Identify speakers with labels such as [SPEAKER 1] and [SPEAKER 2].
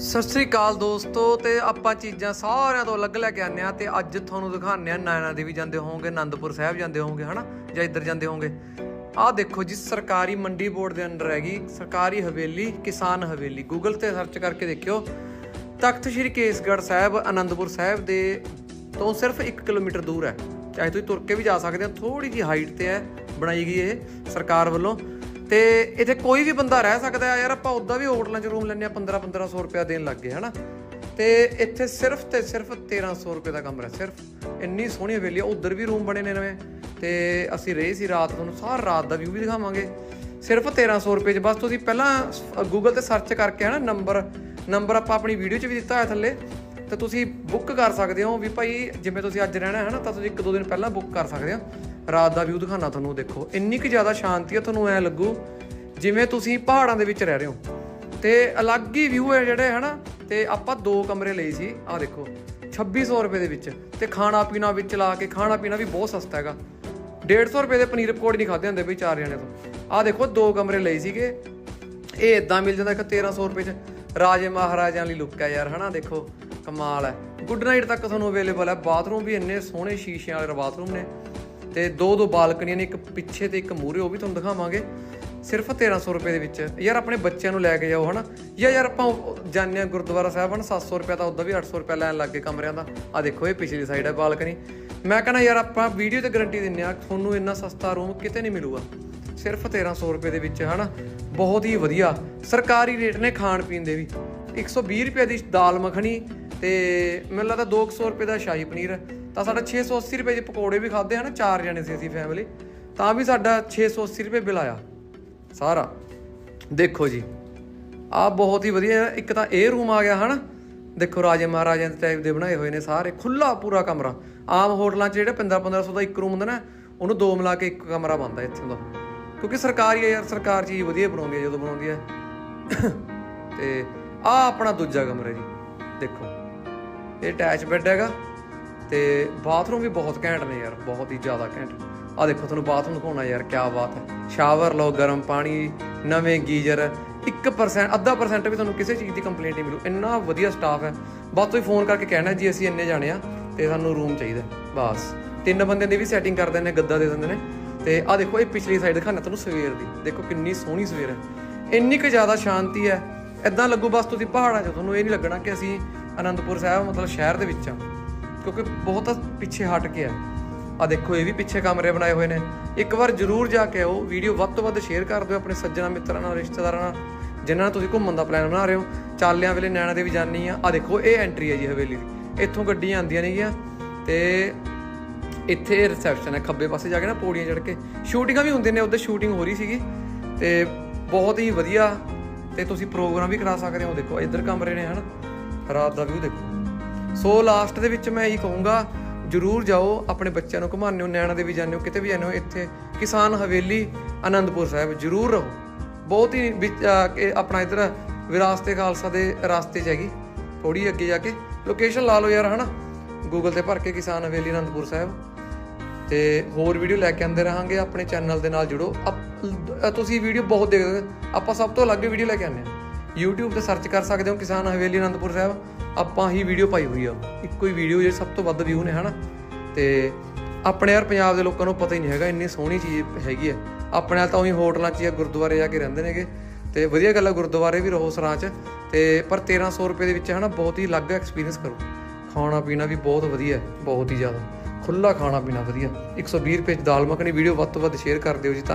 [SPEAKER 1] ਸਤਿ ਸ੍ਰੀ ਅਕਾਲ ਦੋਸਤੋ ਤੇ ਆਪਾਂ ਚੀਜ਼ਾਂ ਸਾਰਿਆਂ ਤੋਂ ਅਲੱਗ ਲੈ ਕੇ ਆਨੇ ਆ ਤੇ ਅੱਜ ਤੁਹਾਨੂੰ ਦਿਖਾਉਂਦੇ ਆ ਨਾਇਣਾ ਦੇਵੀ ਜਾਂਦੇ ਹੋਵੋਗੇ, ਆਨੰਦਪੁਰ ਸਾਹਿਬ ਜਾਂਦੇ ਹੋਵੋਗੇ, ਹਨਾ? ਜਾਂ ਇੱਧਰ ਜਾਂਦੇ ਹੋਵੋਗੇ। ਆਹ ਦੇਖੋ ਜੀ, ਸਰਕਾਰੀ ਮੰਡੀ ਬੋਰਡ ਦੇ ਅੰਡਰ ਹੈਗੀ ਸਰਕਾਰੀ ਹਵੇਲੀ, ਕਿਸਾਨ ਹਵੇਲੀ। ਗੂਗਲ ਤੇ ਸਰਚ ਕਰਕੇ ਦੇਖਿਓ। ਤਖਤ ਸ੍ਰੀ ਕੇਸਗੜ੍ਹ ਸਾਹਿਬ, ਆਨੰਦਪੁਰ ਸਾਹਿਬ ਦੇ ਤੋਂ ਸਿਰਫ 1 ਕਿਲੋਮੀਟਰ ਦੂਰ ਹੈ। ਚਾਹੇ ਤੁਸੀਂ ਤੁਰ ਕੇ ਵੀ ਜਾ ਸਕਦੇ ਹੋ ਥੋੜੀ ਜੀ ਹਾਈਟ ਤੇ ਹੈ ਬਣਾਈ ਗਈ ਇਹ ਸਰਕਾਰ ਵੱਲੋਂ। ਤੇ ਇੱਥੇ ਕੋਈ ਵੀ ਬੰਦਾ ਰਹਿ ਸਕਦਾ ਯਾਰ, ਆਪਾਂ ਉਦਾਂ ਵੀ ਹੋਟਲਾਂ 'ਚ ਰੂਮ ਲੈਂਦੇ ਆ 15 1500 ਰੁਪਿਆ ਦੇਣ ਲੱਗ ਗਏ, ਹਨਾ? ਤੇ ਇੱਥੇ ਸਿਰਫ ਤੇ ਸਿਰਫ 1300 ਰੁਪਏ ਦਾ ਕਮਰਾ ਸਿਰਫ ਇੰਨੀ ਸੋਹਣੀ ਹਵੇਲੀ ਆ, ਉਧਰ ਵੀ ਰੂਮ ਬਣੇ ਨੇ ਨਵੇਂ। ਤੇ ਅਸੀਂ ਰਹੇ ਸੀ ਰਾਤ ਤੁਹਾਨੂੰ ਸਾਰਾ ਰਾਤ ਦਾ ਵਿਊ ਵੀ ਦਿਖਾਵਾਂਗੇ। ਸਿਰਫ 1300 ਰੁਪਏ 'ਚ ਬਸ ਤੁਸੀਂ ਪਹਿਲਾਂ ਗੂਗਲ ਤੇ ਸਰਚ ਕਰਕੇ, ਹਨਾ ਨੰਬਰ ਨੰਬਰ ਆਪਾਂ ਆਪਣੀ ਵੀਡੀਓ 'ਚ ਵੀ ਦਿੱਤਾ ਹੋਇਆ ਥੱਲੇ। ਤੇ ਤੁਸੀਂ ਬੁੱਕ ਕਰ ਸਕਦੇ ਹੋ ਵੀ ਭਾਈ, ਜਿਵੇਂ ਤੁਸੀਂ ਅੱਜ ਰਹਿਣਾ ਹੈ ਨਾ ਤਾਂ ਤੁਸੀਂ ਇੱਕ ਦੋ ਦਿਨ ਪਹਿਲਾਂ ਬੁੱਕ ਕਰ ਸਕਦੇ ਹੋ। ਰਾਤ ਦਾ ਵਿਊ ਦਿਖਾਣਾ ਤੁਹਾਨੂੰ, ਦੇਖੋ। ਇੰਨੀ ਕੁ ਜ਼ਿਆਦਾ ਸ਼ਾਂਤੀ ਹੈ ਤੁਹਾਨੂੰ ਐ ਲੱਗੂ ਜਿਵੇਂ ਤੁਸੀਂ ਪਹਾੜਾਂ ਦੇ ਵਿੱਚ ਰਹਿ ਰਹੇ ਹੋ। ਤੇ ਅਲੱਗ ਹੀ ਵਿਊ ਹੈ ਜਿਹੜੇ, ਹਨਾ? ਤੇ ਆਪਾਂ ਦੋ ਕਮਰੇ ਲਏ ਸੀ, ਆਹ ਦੇਖੋ 2600 ਰੁਪਏ ਦੇ ਵਿੱਚ। ਤੇ ਖਾਣਾ ਪੀਣਾ ਵਿੱਚ ਲਾ ਕੇ ਖਾਣਾ ਪੀਣਾ ਵੀ ਬਹੁਤ ਸਸਤਾ ਹੈਗਾ। 150 ਰੁਪਏ ਦੇ ਪਨੀਰ ਪਕੌੜੇ ਨਹੀਂ ਖਾਦੇ ਹੁੰਦੇ ਬਈ ਚਾਰ ਜਣੇ ਤੋਂ। ਆਹ ਦੇਖੋ, ਦੋ ਕਮਰੇ ਲਏ ਸੀਗੇ। ਇਹ ਇਦਾਂ ਮਿਲ ਜਾਂਦਾ ਇੱਕ 1300 ਰੁਪਏ ਚ। ਰਾਜੇ ਮਹਾਰਾਜਾਂ ਲਈ ਲੁੱਕ ਹੈ ਯਾਰ, ਹਨਾ? ਦੇਖੋ, ਕਮਾਲ ਹੈ ਗੁੱਡ ਨਾਈਟ ਤੱਕ ਤੁਹਾਨੂੰ ਅਵੇਲੇਬਲ ਹੈ ਬਾਥਰੂਮ ਵੀ ਇੰਨੇ ਸੋਹਣੇ ਸ਼ੀਸ਼ਿਆਂ ਵਾਲੇ ਬਾਥਰੂਮ ਨੇ। ਤੇ ਦੋ ਦੋ ਬਾਲਕਨੀਆਂ ਨੇ, ਇੱਕ ਪਿੱਛੇ ਤੇ ਇੱਕ ਮੂਹਰੇ, ਉਹ ਵੀ ਤੁਹਾਨੂੰ ਦਿਖਾਵਾਂਗੇ। ਸਿਰਫ 1300 ਰੁਪਏ ਦੇ ਵਿੱਚ। ਯਾਰ ਆਪਣੇ ਬੱਚਿਆਂ ਨੂੰ ਲੈ ਕੇ ਜਾਓ, ਹਨਾ? ਜਾਂ ਯਾਰ ਆਪਾਂ ਜਾਣਿਆ ਗੁਰਦੁਆਰਾ ਸਾਹਿਬ, ਹਨ? 700 ਰੁਪਏ ਤਾਂ ਉਦੋਂ ਵੀ 800 ਰੁਪਏ ਲੈਣ ਲੱਗ ਗਏ ਕਮਰਿਆਂ ਦਾ। ਆ ਦੇਖੋ, ਇਹ ਪਿਛਲੀ ਸਾਈਡ ਹੈ ਬਾਲਕਨੀ। ਮੈਂ ਕਹਿੰਦਾ ਯਾਰ ਆਪਾਂ ਵੀਡੀਓ ਤੇ ਗਾਰੰਟੀ ਦਿੰਨੇ ਆ ਤੁਹਾਨੂੰ ਇੰਨਾ ਸਸਤਾ ਰੂਮ ਕਿਤੇ ਨਹੀਂ ਮਿਲੂਗਾ। ਸਿਰਫ 1300 ਰੁਪਏ ਦੇ ਵਿੱਚ, ਹਨਾ? ਬਹੁਤ ਹੀ ਵਧੀਆ। ਸਰਕਾਰੀ ਰੇਟ ਨੇ ਖਾਣ ਪੀਣ ਦੇ ਵੀ। 120 ਰੁਪਏ ਦੀ ਦਾਲ ਮੱਖਣੀ ਤੇ ਮੈਨੂੰ ਲੱਗਦਾ 200 ਰੁਪਏ ਦਾ ਸ਼ਾਹੀ ਪਨੀਰ ਤਾਂ ਸਾਡਾ 680 ਰੁਪਏ ਦੇ ਪਕੌੜੇ ਵੀ ਖਾਦੇ ਹਨ, ਚਾਰ ਜਣੇ ਸੀ ਅਸੀਂ ਫੈਮਿਲੀ ਤਾਂ ਵੀ ਸਾਡਾ 680 ਰੁਪਏ ਬਿੱਲ ਆਇਆ ਸਾਰਾ। ਦੇਖੋ ਜੀ ਆ ਬਹੁਤ ਹੀ ਵਧੀਆ, ਇੱਕ ਤਾਂ ਇਹ ਰੂਮ ਆ ਗਿਆ ਹਨਾ। ਦੇਖੋ ਰਾਜੇ ਮਹਾਰਾਜਿਆਂ ਦੇ ਟਾਈਪ ਦੇ ਬਣਾਏ ਹੋਏ ਨੇ ਸਾਰੇ ਖੁੱਲਾ ਪੂਰਾ ਕਮਰਾ। ਆਮ ਹੋਟਲਾਂ 'ਚ ਜਿਹੜੇ 15 1500 ਦਾ ਇੱਕ ਰੂਮ ਹੁੰਦਾ ਨਾ, ਉਹਨੂੰ ਦੋ ਮਿਲਾ ਕੇ ਇੱਕ ਕਮਰਾ ਬਣਦਾ ਇੱਥੇ ਦਾ। ਕਿਉਂਕਿ ਸਰਕਾਰੀ ਹੈ ਯਾਰ, ਸਰਕਾਰ ਚੀਜ਼ ਵਧੀਆ ਬਣਾਉਂਦੀ ਹੈ, ਜਦੋਂ ਬਣਾਉਂਦੀ ਹੈ। ਤੇ ਆ ਆਪਣਾ ਦੂਜਾ ਕਮਰਾ ਜੀ, ਦੇਖੋ। ਇਹ ਅਟੈਚ ਬੈੱਡ ਹੈਗਾ। ਤੇ ਬਾਥਰੂਮ ਵੀ ਬਹੁਤ ਘੈਂਟ ਨੇ ਯਾਰ ਬਹੁਤ ਹੀ ਜ਼ਿਆਦਾ ਘੈਂਟ। ਆ ਦੇਖੋ ਤੁਹਾਨੂੰ ਬਾਥਰੂਮ ਦਿਖਾਉਣਾ ਯਾਰ ਕੀ ਬਾਤ ਹੈ। ਸ਼ਾਵਰ ਲਓ ਗਰਮ ਪਾਣੀ ਨਵੇਂ ਗੀਜ਼ਰ 1% ਅੱਧਾ ਪਰਸੈਂਟ ਵੀ ਤੁਹਾਨੂੰ ਕਿਸੇ ਚੀਜ਼ ਦੀ ਕੰਪਲੇਂਟ ਨਹੀਂ ਮਿਲੂ। ਇੰਨਾ ਵਧੀਆ ਸਟਾਫ ਹੈ। ਬਸ ਤੁਸੀਂ ਫੋਨ ਕਰਕੇ ਕਹਿਣਾ ਜੀ ਅਸੀਂ ਇੰਨੇ ਜਾਣੇ ਆ ਤੇ ਸਾਨੂੰ ਰੂਮ ਚਾਹੀਦਾ ਬਸ। ਤਿੰਨ ਬੰਦੇ ਦੀ ਵੀ ਸੈਟਿੰਗ ਕਰ ਦਿੰਦੇ ਨੇ ਗੱਦਾ ਦੇ ਦਿੰਦੇ ਨੇ। ਤੇ ਆ ਦੇਖੋ ਇਹ ਪਿਛਲੀ ਸਾਈਡ ਦਿਖਾਣਾ ਤੁਹਾਨੂੰ ਸਵੇਰ ਦੀ। ਦੇਖੋ ਕਿੰਨੀ ਸੋਹਣੀ ਸਵੇਰ ਹੈ। ਇੰਨੀ ਕੁ ਜ਼ਿਆਦਾ ਸ਼ਾਂਤੀ ਹੈ। ਇਦਾਂ ਲੱਗੂ ਬਸ ਤੁਸੀਂ ਪਹਾੜਾਂ 'ਚ ਹੋ, ਤੁਹਾਨੂੰ ਇਹ ਨਹੀਂ ਲੱਗਣਾ ਕਿ ਅਸੀਂ ਅਨੰਦਪੁਰ ਸਾਹਿਬ, ਮਤਲਬ ਸ਼ਹਿਰ ਦੇ ਵਿੱਚ ਆ। ਕਿਉਂਕਿ ਬਹੁਤ ਪਿੱਛੇ ਹਟ ਕੇ ਆ। ਆ ਦੇਖੋ, ਇਹ ਵੀ ਪਿੱਛੇ ਕਮਰੇ ਬਣਾਏ ਹੋਏ ਨੇ। ਇੱਕ ਵਾਰ ਜਰੂਰ ਜਾ ਕੇ ਆਓ। ਵੀਡੀਓ ਵੱਧ ਤੋਂ ਵੱਧ ਸ਼ੇਅਰ ਕਰ ਦਿਓ ਆਪਣੇ ਸੱਜਣਾ ਮਿੱਤਰਾਂ ਨਾਲ, ਰਿਸ਼ਤੇਦਾਰਾਂ ਨਾਲ, ਜਿਨ੍ਹਾਂ ਨਾਲ ਤੁਸੀਂ ਘੁੰਮਣ ਦਾ ਪਲਾਨ ਬਣਾ ਰਹੇ ਹੋ। ਚਾਲਿਆਂ ਵੇਲੇ ਨੈਣਾ ਦੇ ਵੀ ਜਾਣੀ ਆ। ਆ ਦੇਖੋ, ਇਹ ਐਂਟਰੀ ਹੈ ਜੀ ਹਵੇਲੀ ਦੀ। ਇੱਥੋਂ ਗੱਡੀਆਂ ਆਉਂਦੀਆਂ ਨੇਗੀਆਂ। ਤੇ ਇੱਥੇ ਰਿਸੈਪਸ਼ਨ ਹੈ ਖੱਬੇ ਪਾਸੇ ਜਾ ਕੇ ਨਾ ਪੌੜੀਆਂ ਚੜ੍ਹ ਕੇ। ਸ਼ੂਟਿੰਗਾਂ ਵੀ ਹੁੰਦੀਆਂ ਨੇ, ਉੱਧਰ ਸ਼ੂਟਿੰਗ ਹੋ ਰਹੀ ਸੀਗੀ। ਤੇ ਬਹੁਤ ਹੀ ਵਧੀਆ। ਤੇ ਤੁਸੀਂ ਪ੍ਰੋਗਰਾਮ ਵੀ ਕਰਾ ਸਕਦੇ ਹੋ। ਦੇਖੋ, ਇੱਧਰ ਕਮਰੇ ਨੇ, ਹਨ। ਰਾਤ ਦਾ ਵਿਊ ਦੇਖੋ। ਸੋ ਲਾਸਟ ਦੇ ਵਿੱਚ ਮੈਂ ਇਹੀ ਕਹੂੰਗਾ, ਜਰੂਰ ਜਾਓ, ਆਪਣੇ ਬੱਚਿਆਂ ਨੂੰ ਘੁਮਾਉਂਦੇ ਹੋ ਨੈਣਾ ਦੇ ਵੀ ਜਾਂਦੇ ਹੋ, ਕਿਤੇ ਵੀ ਜਾਂਦੇ ਹੋ, ਇੱਥੇ ਕਿਸਾਨ ਹਵੇਲੀ, ਆਨੰਦਪੁਰ ਸਾਹਿਬ ਜਰੂਰ ਰਹੋ। ਬਹੁਤ ਹੀ ਆਪਣਾ ਇੱਧਰ ਵਿਰਾਸਤੇ ਖਾਲਸਾ ਦੇ ਰਾਸਤੇ 'ਚ ਹੈਗੀ। ਥੋੜੀ ਅੱਗੇ ਜਾ ਕੇ ਲੋਕੇਸ਼ਨ ਲਾ ਲਓ ਯਾਰ, ਹਨਾ? ਗੂਗਲ ਤੇ ਭਰ ਕੇ ਕਿਸਾਨ ਹਵੇਲੀ ਅਨੰਦਪੁਰ ਸਾਹਿਬ। ਤੇ ਹੋਰ ਵੀਡੀਓ ਲੈ ਕੇ ਆਉਂਦੇ ਰਹਾਂਗੇ, ਆਪਣੇ ਚੈਨਲ ਦੇ ਨਾਲ ਜੁੜੋ। ਅਪ- ਤੁਸੀਂ ਵੀਡੀਓ ਬਹੁਤ ਦੇਖਦੇ ਹੋ। ਆਪਾਂ ਸਭ ਤੋਂ ਅਲੱਗ ਵੀਡੀਓ ਲੈ ਕੇ ਆਉਂਦੇ ਹਾਂ। YouTube ਤੇ ਸਰਚ ਕਰ ਸਕਦੇ ਹੋ ਕਿਸਾਨ ਹਵੇਲੀ ਅਨੰਦਪੁਰ ਸਾਹਿਬ। ਆਪਾਂ ਹੀ ਵੀਡੀਓ ਪਾਈ ਹੋਈ ਆ। ਇੱਕੋ ਹੀ ਵੀਡੀਓ ਜੇ ਸਭ ਤੋਂ ਵੱਧ ਵਿਊ ਨੇ, ਹਨਾ? ਤੇ ਆਪਣੇ ਯਾਰ ਪੰਜਾਬ ਦੇ ਲੋਕਾਂ ਨੂੰ ਪਤਾ ਹੀ ਨਹੀਂ ਹੈਗਾ, ਇੰਨੀ ਸੋਹਣੀ ਚੀਜ਼ ਹੈਗੀ ਹੈ ਆਪਣੇ ਨਾਲ ਤਾਂ ਉਹੀ ਹੋਟਲਾਂ 'ਚ ਜਾਂ ਗੁਰਦੁਆਰੇ ਜਾ ਕੇ ਰਹਿੰਦੇ ਨੇਗੇ। ਤੇ ਵਧੀਆ ਗੱਲ ਆ, ਗੁਰਦੁਆਰੇ ਵੀ ਰਹੋ ਸਰਾਂ 'ਚ। ਤੇ ਪਰ 1300 ਰੁਪਏ ਦੇ ਵਿੱਚ, ਹਨਾ, ਬਹੁਤ ਹੀ ਅਲੱਗ ਐਕਸਪੀਰੀਅੰਸ ਕਰੋ। ਖਾਣਾ ਪੀਣਾ ਵੀ ਬਹੁਤ ਵਧੀਆ ਹੈ ਬਹੁਤ ਹੀ ਜ਼ਿਆਦਾ। ਖੁੱਲਾ ਖਾਣਾ ਪੀਣਾ ਵਧੀਆ। 120 ਰੁਪਏ 'ਚ ਦਾਲ ਮੱਖਣੀ ਵੀਡੀਓ ਵੱਧ ਤੋਂ ਵੱਧ ਸ਼ੇਅਰ ਕਰ ਦਿਓ ਜੀ ਤਾਂ।